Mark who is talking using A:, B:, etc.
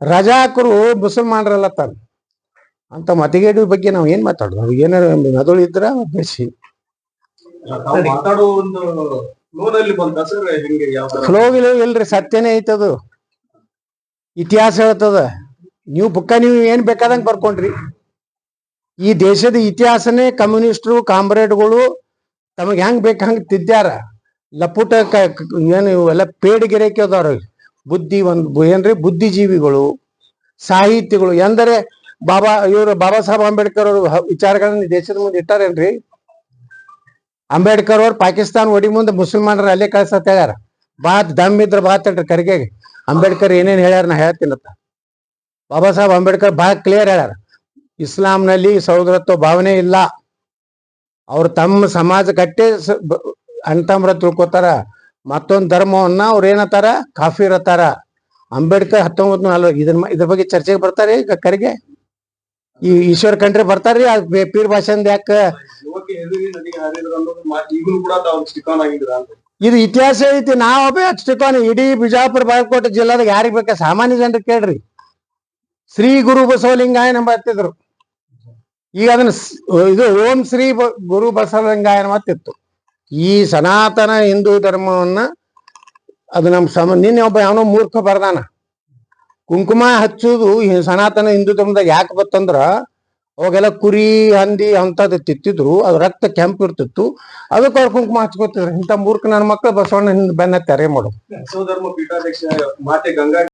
A: ರಜಾಕರು ಮುಸಲ್ಮಾನರಲ್ಲ ತಾನು. ಅಂತ ಮತಿಗೇಡು ಬಗ್ಗೆ ನಾವು ಏನ್ ಮಾತಾಡೋದು? ನಾವು ಏನಾರ ಮೆದುಳು ಇದ್ರ ಬೇಸಿ
B: ತಾವು ಒಂದು ಫ್ಲೋನಲ್ಲಿ ಬಂತ ಸರ್ ಹೆಂಗೆ ಯಾವ ತರ
A: ಫ್ಲೋ ಗಿಲೋ ಇಲ್ರಿ ಸತ್ಯನೇ ಐತದು. ಇತಿಹಾಸ ಹೇಳ್ತದ. ನೀವು ಬುಕ್ಕ ನೀವು ಏನ್ ಬೇಕಾದಂಗ ಬರ್ಕೊಂಡ್ರಿ. ಈ ದೇಶದ ಇತಿಹಾಸನೇ ಕಮ್ಯುನಿಸ್ಟ್ರು ಕಾಮ್ರೇಡ್ಗಳು ತಮಗೆ ಹೆಂಗ್ ಬೇಕು ಹಂಗ ತಿದ್ದ್ಯಾರ ಲಪುಟ ಏನು ಇವೆಲ್ಲ ಪೇಡ್ ಅದಾರ ಬುದ್ಧಿ ಒಂದು ಏನ್ರಿ? ಬುದ್ಧಿಜೀವಿಗಳು, ಸಾಹಿತ್ಯಗಳು, ಎಂದರೆ ಬಾಬಾ, ಇವರು ಬಾಬಾ ಸಾಹೇಬ್ ಅಂಬೇಡ್ಕರ್ ಅವರು ವಿಚಾರಗಳನ್ನ ದೇಶದ ಮುಂದೆ ಇಟ್ಟಾರೇನ್ರಿ? ಅಂಬೇಡ್ಕರ್ ಅವ್ರು ಪಾಕಿಸ್ತಾನ ಒಡಿ ಮುಂದೆ ಮುಸಲ್ಮಾನರ ಅಲ್ಲೇ ಕಳ್ಸತ್ತ ಹೇಳ್ಯಾರ. ಬಾತ್ ದಮ್ ಇದ್ರ ಬಾತ್ ಹೇಳ್ರಿ ಕರ್ಗೆಗೆ. ಅಂಬೇಡ್ಕರ್ ಏನೇನ್ ಹೇಳ್ಯಾರ ನಾ ಹೇಳ್ತೀನತ್ತ ಬಾಬಾ ಸಾಹೇಬ್ ಅಂಬೇಡ್ಕರ್ ಬಹಳ ಕ್ಲಿಯರ್ ಹೇಳ್ಯಾರ. ಇಸ್ಲಾಂನಲ್ಲಿ ಸಹೋದರತ್ವ ಭಾವನೆ ಇಲ್ಲ. ಅವ್ರು ತಮ್ಮ ಸಮಾಜ ಕಟ್ಟೆ ಅಣ್ತಮ್ರ ತಿಳ್ಕೊತಾರ. ಮತ್ತೊಂದ್ ಧರ್ಮವನ್ನ ಅವ್ರ ಏನತ್ತಾರ ಕಾಫಿರ್ ಅತ್ತಾರ ಅಂಬೇಡ್ಕರ್ ಹತ್ತೊಂಬತ್ ನಲ್ವ ಇದ್ರ ಮ- ಇದ್ರ ಬಗ್ಗೆ ಚರ್ಚೆಗೆ ಬರ್ತಾರೆ ಈಗ ಕರಿಗೆ? ಈ ಈಶ್ವರ್ ಕಂಡ್ರೆ ಬರ್ತಾರ್ರಿ ಆ ಪೀರ್ ಭಾಷೆ ಯಾಕ? ಇದು ಇತಿಹಾಸ ಐತಿ ನಾವೇ ಹಚ್ತಿಕೋನಿ ಇಡೀ ಬಿಜಾಪುರ ಬಾಗಲಕೋಟೆ ಜಿಲ್ಲಾದಾಗ ಯಾರಿಗ್ ಬೇಕ? ಸಾಮಾನ್ಯ ಜನರು ಕೇಳ್ರಿ. ಶ್ರೀ ಗುರು ಬಸವಲಿಂಗಾಯ ನಂಬ ಹತ್ತಿದ್ರು. ಈಗ ಅದನ್ನ ಇದು ಓಂ ಶ್ರೀ ಗುರು ಬಸವಲಿಂಗಾಯನ ಮತ್ತಿತ್ತು ಈ ಸನಾತನ ಹಿಂದೂ ಧರ್ಮವನ್ನ ಅದು ನಮ್ಮ ಸಮ, ನಿನ್ನೆ ಒಬ್ಬ ಯಾವನೋ ಮೂರ್ಖ ಬರ್ದಾನ. ಕುಂಕುಮ ಹಚ್ಚುದು ಸನಾತನ ಹಿಂದೂ ಧರ್ಮದಾಗ ಯಾಕೆ ಬತ್ತಂದ್ರ, ಅವಾಗೆಲ್ಲ ಕುರಿ, ಹಂದಿ ಅಂತದ್ ತಿತ್ತಿದ್ರು, ಅದು ರಕ್ತ ಕೆಂಪು ಇರ್ತಿತ್ತು, ಅದಕ್ಕೆ ಅವ್ರು ಕುಂಕುಮ ಹಚ್ಕೋತಿದ್ರು. ಇಂಥ ಮೂರ್ಖ ನನ್ನ ಮಕ್ಕಳು ಬಸವಣ್ಣ ಹಿಂದ್ ಬೆನ್ನ ತೆರೆ ಮಾಡು